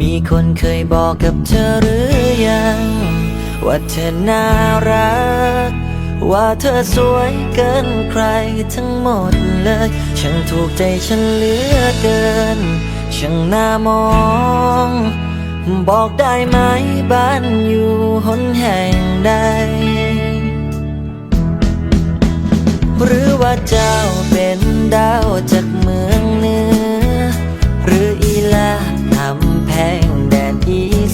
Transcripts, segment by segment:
มีคนเคยบอกกับเธอหรือยัง ว่าเธอน่ารัก ว่าเธอสวยเกินใครทั้งหมดเลย ฉันถูกใจฉันเหลือเกินช่างน่ามอง บอกได้ไหมบ้านอยู่หนแห่งใด หรือว่าเจ้าเป็นดาวจาก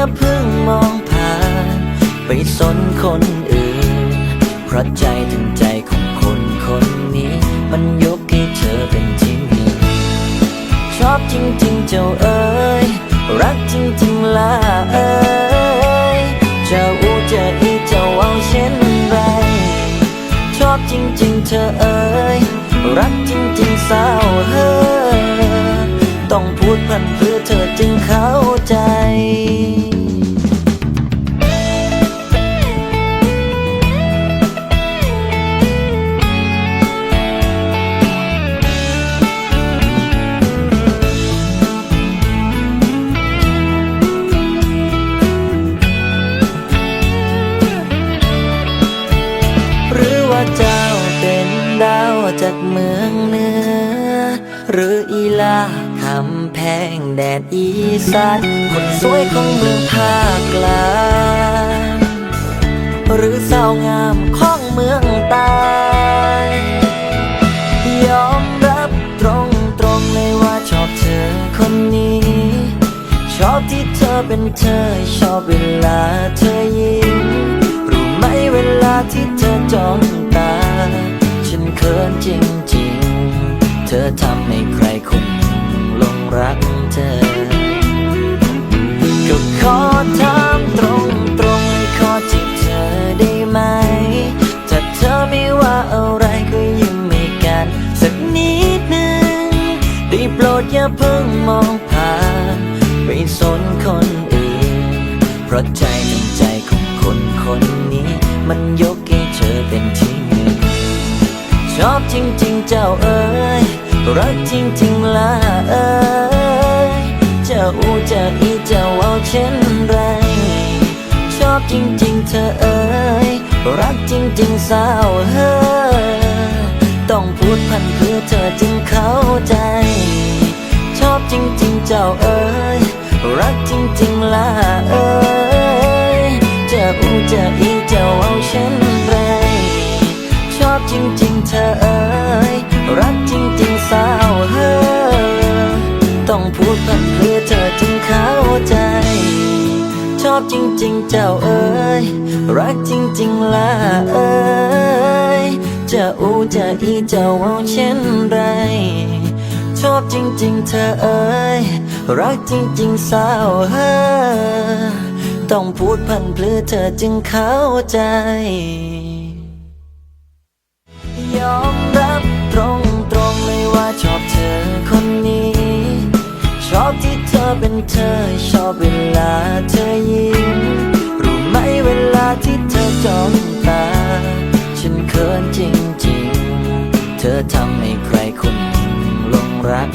อย่าเพิ่งมองผ่าน ไปสนคนอื่น เพราะใจถึงใจของคนคนนี้ มันยกให้เธอเป็นที่หนึ่งชอบจริงๆเจ้าเอ๋ยรักจริงๆล่ะเอ๋ยจะอูจะอีจะเอาเช่นไร ชอบจริงๆเธอเอ๋ยรักจริงๆสาวเฮ้ จากเมืองเหนือหรืออีลาคำแพงแดดอีสานคนสวยของเมืองภาคกลางหรือสาวงามของเมืองใต้ยอมรับตรงตรงๆเลยว่าชอบเธอคนนี้ ชอบที่เธอเป็นเธอชอบเวลาเธอยิ้มรู้ไหมเวลาที่เธอจ้อง อทำให้ใครคนหนึ่งลงรักเธอ ก็ขอถามตรงตรงๆขอที่เธอได้ไหม ถ้าเธอไม่ว่าอะไรก็ยิ้มให้กันสักนิดหนึ่งได้โปรดอย่าเพิ่งมองผ่านไปสนคนอื่น เพราะใจทั้งใจของคนคนนี้ มันยกให้เธอเป็นที่หนึ่งชอบจริงๆเจ้าเอ๋ย รักจริงๆละเอ๋ยจะอูจะอีจะเอาเช่นไร ชอบจริงๆเธอเอ๋ยรักจริงๆสาวเฮ้ยต้องพูดพันเพื่อเธอจึงเข้าใจ ชอบจริงๆเจ้าเอ๋ยรักจริงๆละเอ๋ยจะอูจะอีจะเอาเช่นไร ชอบจริงๆเธอ อบจริง ๆ เจ้าเอ๋ยรักจริง ๆล่ะเอ๋ยจะอูจะอีเจะเอาเช่นไร ชอบจริง ๆ เธอเอ๋ยรักจริง ๆสาวเฮ้ยต้องพูดพันเพื่อเธอจึงเข้าใจ ยอมรับตรงตรงๆเลยว่าชอบเธอคนนี้ ชอบที่ อเป็นเธอชอบเวลาเธอยิ้ม รู้ไหมเวลาที่เธอจ้องตา ฉันเขินจริงๆ เธอทำให้ใครคนหนึ่งลงรัก